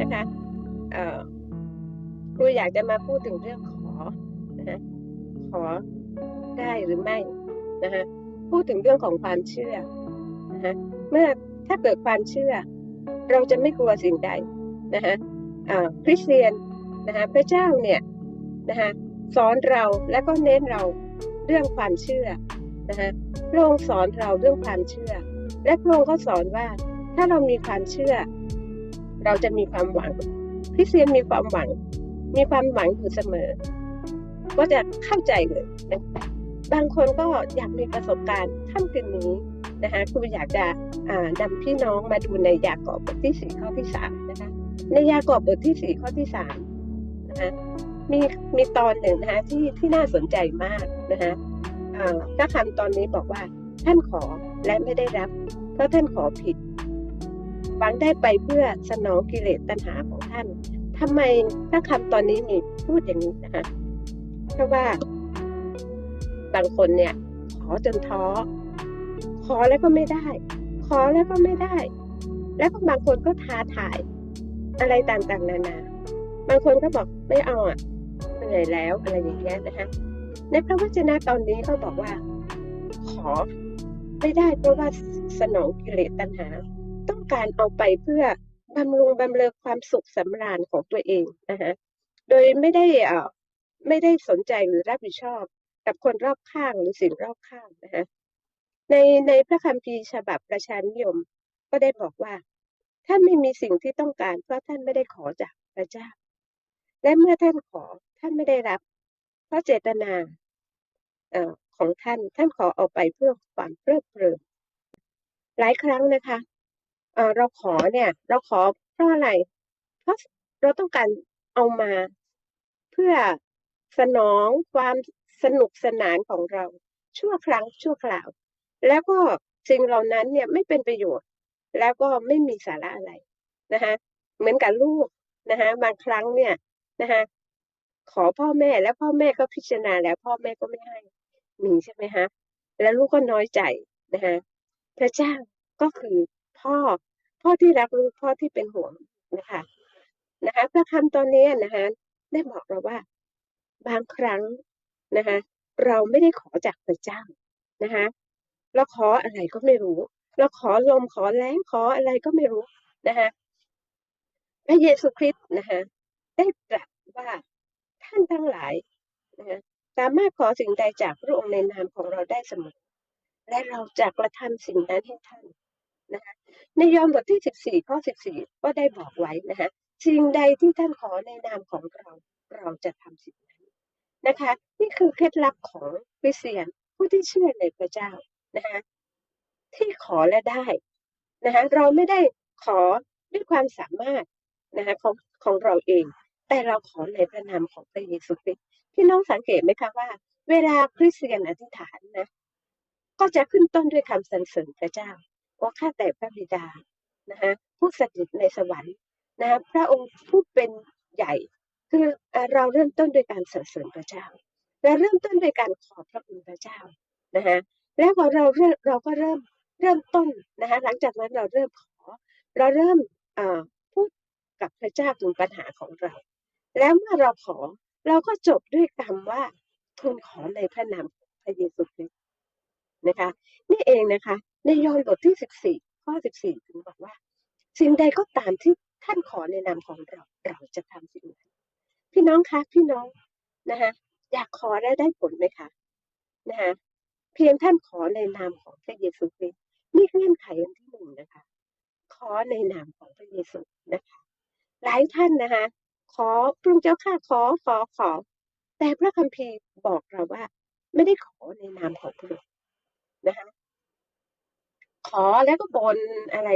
นะคะค่ำคืนนี้นะคะเออครูอยากจะมาพูดถึงเรื่องขอนะคะขอได้หรือไม่นะคะพูดถึงเรื่องของความเชื่อนะคะเมื่อถ้าเกิดความเชื่อ เราจะไม่กลัวสิ่งใดนะคะอ่าคริสเตียนนะคะพระเจ้าเนี่ยนะคะสอนเราและก็เน้นเราเรื่องความเชื่อนะคะพระองค์สอนเราเรื่องความเชื่อ และพระองค์ก็สอนว่าถ้าเรามีความเชื่อ เราจะมีความหวังคริสเตียนมีความหวัง มีความหวังอยู่เสมอ ก็จะเข้าใจเลยนะบางคนก็อยากมีประสบการณ์ค่ำคืนนี้นะคะครูอยากจะนำพี่น้องมาดูในยากอบบทที่สี่ข้อที่สามนะคะในยากอบบทที่สี่ข้อที่สามนะคะมีมีตอนหนึ่งนะคะที่ที่น่าสนใจมากนะคะพระคำตอนนี้บอกว่าท่านขอและไม่ได้รับ เพราะท่านขอผิด หวังได้ไปเพื่อสนองกิเลสตัณหาของท่านทำไมพระคำตอนนี้มีพูดอย่างนี้นะคะเพราะว่า บางคนเนี่ย ขอจนท้อขอแล้วก็ไม่ได้ ขอแล้วก็ไม่ได้ แล้วก็บางคนก็ท้าทาย อะไรต่างๆ นานา บางคนก็บอกไม่เอาอะเหนื่อยแล้วอะไรอย่างเงี้ยนะคะในพระวจนะตอนนี้ก็บอกว่า ขอไม่ได้เพราะว่าสนองกิเลสตัณหา การเอาไปเพื่อบำรุงบำเรอความสุขสำราญของตัวเองนะคะโดยไม่ได้เอ่อไม่ได้สนใจหรือรับผิดชอบกับคนรอบข้างหรือสิ่งรอบข้างนะคะในในพระคัมภีร์ฉบับประชานิยมก็ได้บอกว่า ท่านไม่มีสิ่งที่ต้องการ เพราะท่านไม่ได้ขอจากพระเจ้า และเมื่อท่านขอท่านไม่ได้รับ เพราะเจตนาเอ่อของท่านท่านขอเอาไปเพื่อความเพลิดเพลินหลายครั้งนะคะ เอ่อ เราขอเนี่ย เราขอเพราะอะไร เพราะ เราต้องการเอามา เพื่อสนองความสนุกสนานของเรา ชั่วครั้งชั่วคราว แล้วก็สิ่งเหล่านั้นเนี่ยไม่เป็นประโยชน์ แล้วก็ไม่มีสาระอะไรนะคะ เหมือนกับลูกนะคะ บางครั้งเนี่ยนะคะ ขอพ่อแม่ แล้วพ่อแม่ก็พิจารณาแล้ว พ่อแม่ก็ไม่ให้ มีใช่ไหมคะ แล้วลูกก็น้อยใจนะคะ พระเจ้าก็คือ พ่อ พ่อที่รักลูกพ่อที่เป็นห่วงนะคะนะคะพระคำตอนนี้นะคะได้บอกเราว่า บางครั้งนะคะเราไม่ได้ขอจากพระเจ้านะคะเราขออะไรก็ไม่รู้ เราขอลมขอแรงขออะไรก็ไม่รู้นะคะพระเยซูคริสต์นะคะได้ตรัสว่าท่านทั้งหลายนะคะสามารถขอสิ่งใดจากพระองค์ในนามของเราได้เสมอและเราจะกระทำสิ่งนั้นให้ท่าน นะคะในยอห์นบทที่ 14 ข้อ 14 ก็ได้บอกไว้นะคะสิ่งใดที่ท่านขอในนามของเราเราจะทำสิ่งนั้นนะคะ นี่คือเคล็ดลับของคริสเตียนผู้ที่เชื่อในพระเจ้านะคะที่ขอและได้นะคะเราไม่ได้ขอด้วยความสามารถนะคะของของเราเอง แต่เราขอในพระนามของพระเยซูคริสต์พี่น้องสังเกตไหมคะว่า เวลาคริสเตียนอธิษฐานนะก็จะขึ้นต้นด้วยคำสรรเสริญพระเจ้า ว่าข้าแต่พระบิดานะคะผู้สถิตในสวรรค์นะคะพระองค์ผู้เป็นใหญ่คือเราเริ่มต้นด้วยการสรรเสริญพระเจ้าเราเริ่มต้นด้วยการขอบพระคุณพระเจ้านะคะแล้วพอเราเริ่มเราก็เริ่มเริ่มต้นนะคะหลังจากนั้นเราเริ่มขอ เราเริ่มพูดกับพระเจ้าถึงปัญหาของเรา แล้วเมื่อเราขอเราก็จบด้วยคำว่าทูลขอในพระนามพระเยซูคริสต์นะคะ นี่เองนะคะ ในยอห์นบทที่14ข้อ14ถึงบอกว่า สิ่งใดก็ตามที่ท่านขอในนามของเราเราจะทำสิ่งนั้นพี่น้องคะพี่น้องนะคะอยากขอและได้ผลไหมคะนะคะเพียงท่านขอในนามของพระเยซูคริสต์นี่เงื่อนไขอันที่หนึ่งนะคะ ขอในนามของพระเยซูนะคะหลายท่านนะคะขอพระเจ้าข้าขอขอขอ แต่พระคัมภีร์บอกเราว่า ไม่ได้ขอในนามของพระองค์ ขอแล้วก็บนอะไร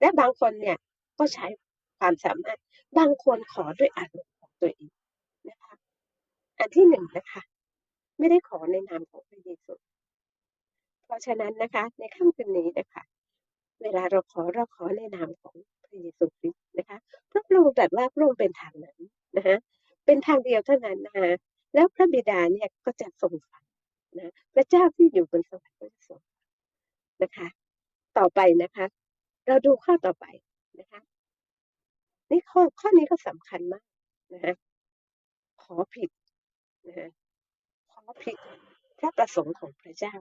และบางคนเนี่ยก็ใช้ความสามารถ บางคนขอด้วยอารมณ์ของตัวเองนะคะ อันที่หนึ่งนะคะ ไม่ได้ขอในนามของพระเยซูเพราะฉะนั้นนะคะ ในค่ำคืนนี้นะคะ เวลาเราขอเราขอในนามของพระเยซูคริสต์นะคะพระพระองค์ตรัสว่าพระองค์เป็นทางนั้นนะคะเป็นทางเดียวเท่านั้นนะคะแล้วพระบิดาเนี่ยก็จะทรงฟังนะพระเจ้าที่อยู่บนสวรรค์ก็จะทรงนะคะ ต่อไปนะคะ เราดูข้อต่อไปนะคะนี่ข้อข้อนี้ก็สำคัญมากนะฮะขอผิดนะฮะขอผิดพระประสงค์ของพระเจ้า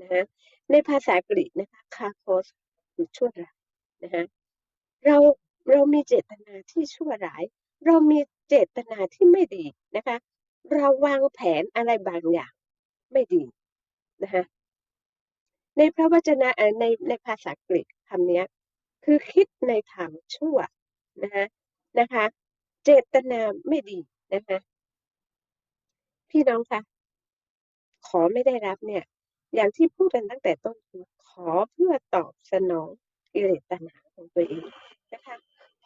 นะฮะในภาษากรีกนะคะคาโคสคือชั่วร้ายนะฮะเราเรามีเจตนาที่ชั่วร้าย เรามีเจตนาที่ไม่ดีนะคะ เราวางแผนอะไรบางอย่างไม่ดีนะคะ ในพระวจนะในในภาษากรีกคำนี้คือคิดในทางชั่วนะคะนะคะ เจตนาไม่ดีนะคะพี่น้องคะขอไม่ได้รับเนี่ย อย่างที่พูดกันตั้งแต่ต้นคือขอเพื่อตอบสนองกิเลสตัณหาของตัวเองนะคะ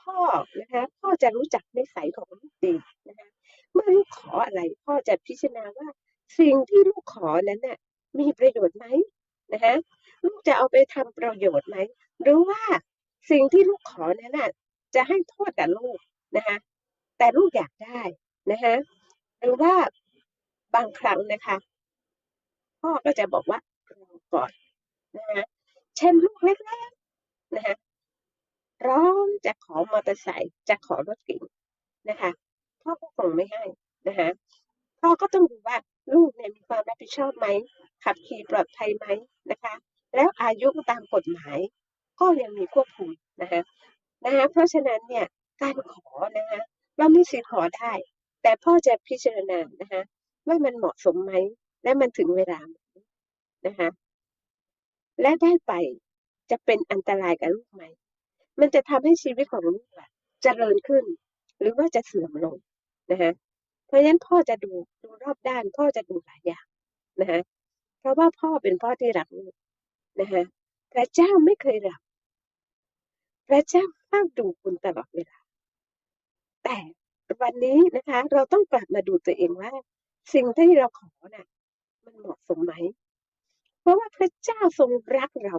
พ่อนะคะพ่อจะรู้จักนิสัยของลูกดีนะคะเมื่อลูกขออะไร พ่อจะพิจารณาว่าสิ่งที่ลูกขอนั้นน่ะมีประโยชน์ไหมนะคะลูก จะเอาไปทำประโยชน์ไหม หรือว่าสิ่งที่ลูกขอนั้นน่ะจะให้โทษกับลูกนะคะแต่ลูกอยากได้นะคะหรือว่าบางครั้งนะคะ พ่อก็จะบอกว่ารอก่อนนะคะเช่นลูกเล็กๆนะคะร้องจะขอมอเตอร์ไซค์จะขอรถเก๋งนะคะพ่อก็คงไม่ให้นะคะพ่อก็ต้องดูว่าลูกเนี่ยมีความรับผิดชอบไหมขับขี่ปลอดภัยไหมนะคะ แล้วอายุตามกฎหมายก็ยังมีควบคุมนะคะนะคะเพราะฉะนั้นเนี่ยการขอนะคะเรามีสิทธิ์ขอได้ แต่พ่อจะพิจารณานะคะว่ามันเหมาะสมไหมและมันถึงเวลาไหมนะคะและได้ไปจะเป็นอันตรายกับลูกไหม มันจะทำให้ชีวิตของลูกอะเจริญขึ้น หรือว่าจะเสื่อมลงนะคะเพราะฉะนั้นพ่อจะดูดูรอบด้าน พ่อจะดูหลายอย่างนะคะเพราะว่าพ่อเป็นพ่อที่รักลูก นะคะพระเจ้าไม่เคยหลับ พระเจ้าเฝ้าดูคุณตลอดเวลา แต่วันนี้นะคะ เราต้องกลับมาดูตัวเองว่า สิ่งที่เราขอน่ะ มันเหมาะสมไหม เพราะว่าพระเจ้าทรงรักเรา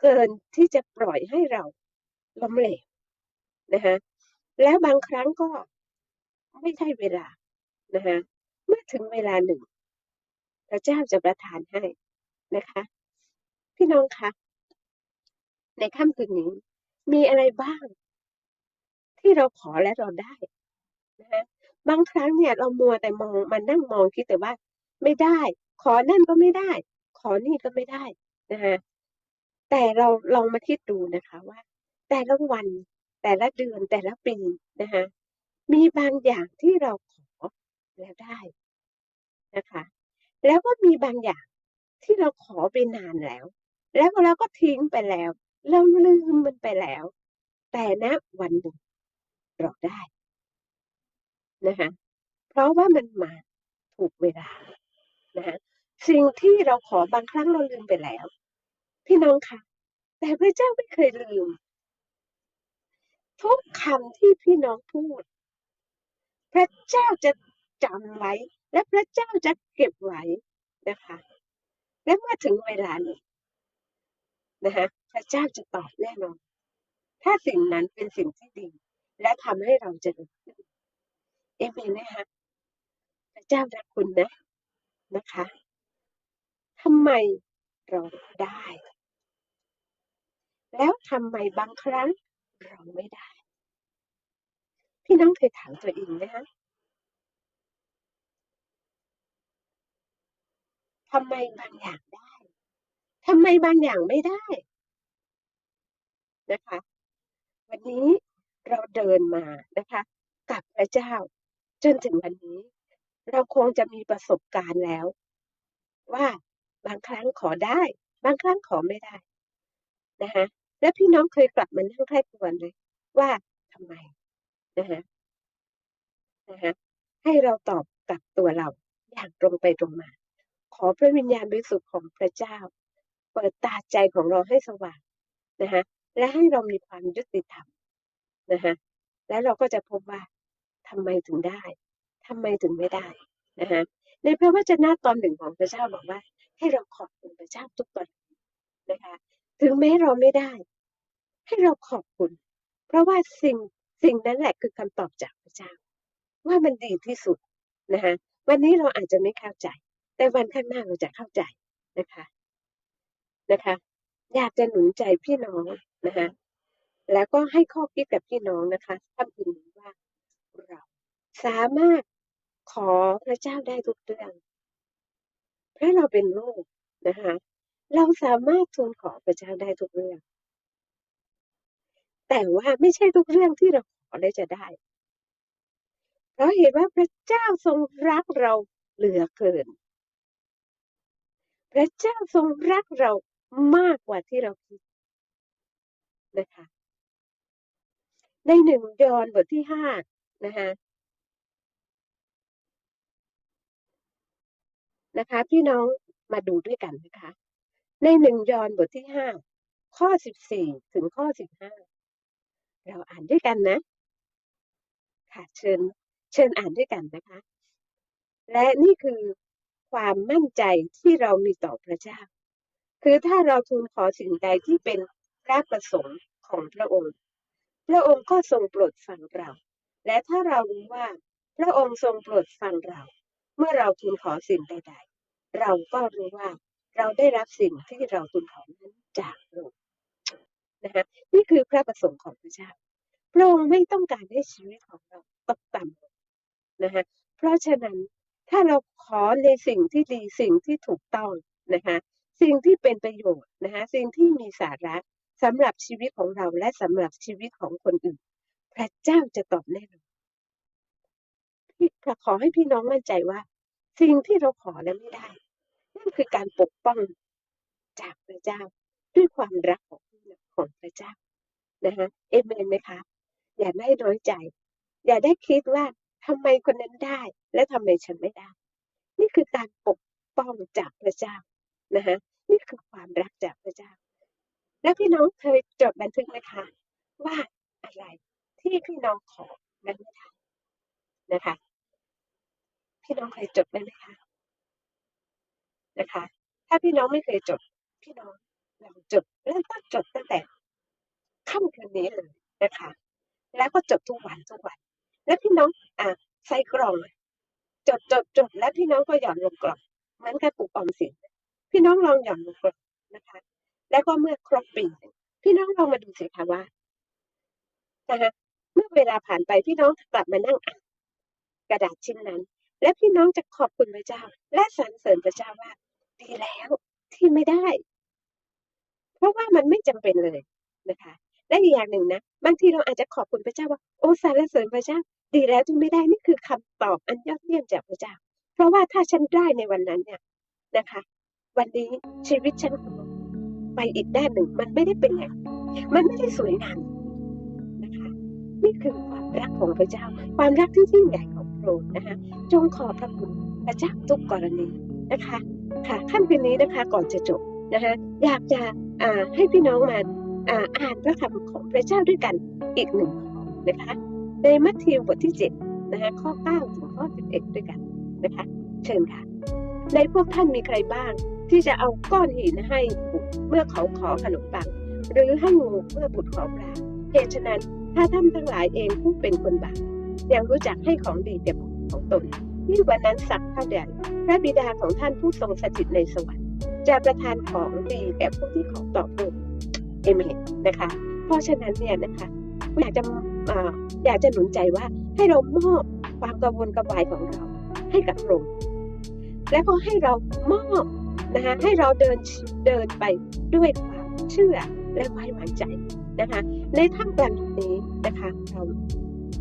เกินที่จะปล่อยให้เราล้มเหลวนะคะแล้วบางครั้งก็ไม่ใช่เวลานะคะเมื่อถึงเวลาหนึ่ง พระเจ้าจะประทานให้นะคะ พี่น้องคะ ในค่ำคืนนี้ มีอะไรบ้าง ที่เราขอและเราได้นะคะบางครั้งเนี่ยเรามัวแต่มองมันนั่งมองคิดแต่ว่า ไม่ได้ ขอนั่นก็ไม่ได้ ขอนี่ก็ไม่ได้นะคะแต่เราลองมาคิดดูนะคะว่า แต่ละวันแต่ละเดือนแต่ละปีนะคะมีบางอย่างที่เราขอแล้วได้นะคะ แล้วก็มีบางอย่างที่เราขอไปนานแล้ว แล้วเราก็ทิ้งไปแล้ว เราลืมมันไปแล้ว แต่ณวันหนึ่งเราได้นะคะเพราะว่ามันมาถูกเวลานะคะสิ่งที่เราขอบางครั้งเราลืมไปแล้ว พี่น้องคะแต่พระเจ้าไม่เคยลืม ทุกคำที่พี่น้องพูด พระเจ้าจะจำไว้ และพระเจ้าจะเก็บไว้นะคะ และเมื่อถึงเวลานี้ นะคะพระเจ้าจะตอบแน่นอน ถ้าสิ่งนั้นเป็นสิ่งที่ดี และทำให้เราเจะดีขึ้นเอเมนนะคะพระเจ้ารักคุณนะนะคะทำไมเราได้ แล้วทำไมบางครั้งเราไม่ได้ พี่น้องเคยถามตัวเองไหมคะทำไมบางอย่างได้ ทำไมบางอย่างไม่ได้นะคะ วันนี้เราเดินมานะคะ กับพระเจ้า จนถึงวันนี้ เราคงจะมีประสบการณ์แล้ว ว่าบางครั้งขอได้ บางครั้งขอไม่ได้นะคะแล้วพี่น้องเคยกลับมานั่งใคร่ครวญเลยว่าทำไมนะคะนะคะให้เราตอบกับตัวเราอย่างตรงไปตรงมา ขอพระวิญญาณบริสุทธิ์ของพระเจ้า เปิดตาใจของเราให้สว่างนะคะและให้เรามีความยุติธรรมนะคะแล้วเราก็จะพบว่าทำไมถึงได้ทำไมถึงไม่ได้นะคะในพระวจนะตอนหนึ่งของพระเจ้าบอกว่า ให้เราขอบคุณพระเจ้าทุกตอนนะคะ ถึงแม้เราไม่ได้ ให้เราขอบคุณ เพราะว่าสิ่งสิ่งนั้นแหละคือคำตอบจากพระเจ้า ว่ามันดีที่สุดนะคะวันนี้เราอาจจะไม่เข้าใจ แต่วันข้างหน้าเราจะเข้าใจนะคะ นะคะ อยากจะหนุนใจพี่น้องนะคะแล้วก็ให้ข้อคิดกับพี่น้องนะคะท่านอื่นว่าเราสามารถขอพระเจ้าได้ทุกเรื่องเพราะเราเป็นลูกนะคะเราสามารถทูลขอพระเจ้าได้ทุกเรื่อง แต่ว่าไม่ใช่ทุกเรื่องที่เราขอได้จะได้ เพราะเห็นว่าพระเจ้าทรงรักเราเหลือเกิน พระเจ้าทรงรักเรา มากกว่าที่เราคิดนะคะ ในหนึ่งยอห์นบทที่ห้านะคะนะคะพี่น้องมาดูด้วยกันนะคะ ในหนึ่งยอห์นบทที่ห้าข้อสิบสี่ถึงข้อสิบห้าเราอ่านด้วยกันนะ ค่ะเชิญเชิญอ่านด้วยกันนะคะ และนี่คือความมั่นใจที่เรามีต่อพระเจ้า คือถ้าเราทูลขอสิ่งใดที่เป็นพระประสงค์ของพระองค์ พระองค์ก็ทรงโปรดฟังเรา และถ้าเรารู้ว่า พระองค์ทรงโปรดฟังเรา เมื่อเราทูลขอสิ่งใด ๆ เราก็รู้ว่าเราได้รับสิ่งที่เราทูลขอนั้นจากพระองค์นะคะนี่คือพระประสงค์ของพระเจ้า พระองค์ไม่ต้องการให้ชีวิตของเราตกต่ำนะคะเพราะฉะนั้นถ้าเราขอในสิ่งที่ดีสิ่งที่ถูกต้องนะคะ สิ่งที่เป็นประโยชน์นะคะสิ่งที่มีสาระสำหรับชีวิตของเราและสำหรับชีวิตของคนอื่น พระเจ้าจะตอบแน่นอนพี่ขอให้พี่น้องมั่นใจว่า สิ่งที่เราขอแล้วไม่ได้นั่นคือการปกป้องจากพระเจ้าด้วยความรักของของพระเจ้านะคะเอเมนไหมคะอย่าได้น้อยใจ อย่าได้คิดว่าทำไมคนนั้นได้ และทำไมฉันไม่ได้ นี่คือการปกป้องจากพระเจ้านะคะ นี่คือความรักจากพระเจ้า แล้วพี่น้องเคยจดบันทึกไหมคะ ว่าอะไรที่พี่น้องขอและไม่ได้นะคะ พี่น้องเคยจดไหมคะนะคะ ถ้าพี่น้องไม่เคยจด พี่น้องลองจดแล้วก็จดตั้งแต่ค่ำคืนนี้เลยนะคะ แล้วก็จดทุกวันทุกวัน แล้วพี่น้องอ่าใส่กล่องจดจดจดแล้วพี่น้องก็หย่อนลงกล่องเหมือนกับปลูกออมสิน พี่น้องลองหย่อนลงกล่องนะคะ แล้วก็เมื่อครบปีพี่น้องลองมาดูสิคะว่านะคะเมื่อเวลาผ่านไปพี่น้องกลับมานั่งอ่านกระดาษชิ้นนั้น และพี่น้องจะขอบคุณพระเจ้า และสรรเสริญพระเจ้าว่า ดีแล้วที่ไม่ได้ เพราะว่ามันไม่จำเป็นเลยนะคะและอีกอย่างหนึ่งนะบางทีเราอาจจะขอบคุณพระเจ้าว่าโอ้สรรเสริญพระเจ้า ดีแล้วที่ไม่ได้นี่คือคำตอบอันยอดเยี่ยมจากพระเจ้า เพราะว่าถ้าฉันได้ในวันนั้นเนี่ยนะคะ วันนี้ชีวิตฉันไปอีกด้านหนึ่ง มันไม่ได้เป็นอย่างมันไม่ได้สวยงามนะคะนี่คือความรักของพระเจ้า ความรักที่ยิ่งใหญ่ของพระองค์นะคะจงขอบพระคุณพระเจ้าทุกกรณีนะคะ ค่ะขั้นคืนนี้นะคะก่อนจะจบนะคะอยากจะอ่าให้พี่น้องมาอ่าอ่านพระคำของพระเจ้าด้วยกันอีกหนึ่งนะคะในมัทธิวบทที่7นะคะข้อ9ถึงข้อ11ด้วยกันนะคะเชิญค่ะในพวกท่านมีใครบ้าง ที่จะเอาก้อนหินให้บุตรเมื่อเขาขอขนมปัง หรือให้งูเมื่อบุตรขอปลาเหตุฉะนั้นถ้าท่านทั้งหลายเองผู้เป็นคนบาปยังรู้จักให้ของดีแก่บุตรของตนยิ่งกว่านั้นสักเท่าใดพระบิดาของท่านผู้ทรงสถิตในสวรรค์ จะประทานของดีแก่ผู้ที่ขอตอบรับเอเมนนะคะ เพราะฉะนั้นเนี่ยนะคะอยากจะอยากจะหนุนใจว่าให้เรามอบความกังวลกระวายของเราให้กับพระองค์และก็ให้เรามอบ นะคะให้เราเดินเดินไปด้วยความเชื่อและไว้วางใจนะคะในท่ามกลางนี้นะคะเรา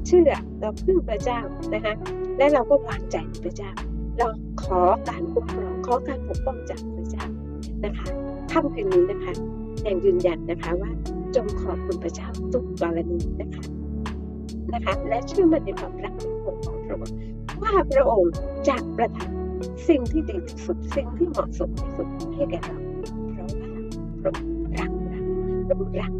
เชื่อเราพึ่งพระเจ้านะคะและเราก็วางใจในพระเจ้า เราขอการคุ้มครองขอการปกป้องจากพระเจ้านะคะค่ำคืนนี้นะคะยังยืนยันนะคะว่าจงขอบคุณพระเจ้าทุกกรณีนะคะนะคะ และเชื่อมั่นในความรักของของพระองค์ว่าพระองค์จะประทาน สิ่งที่ดีที่สุดสิ่งที่เหมาะสมที่สุดให้แก่เราเพราะว่าพระองค์รักเราพระองค์รัก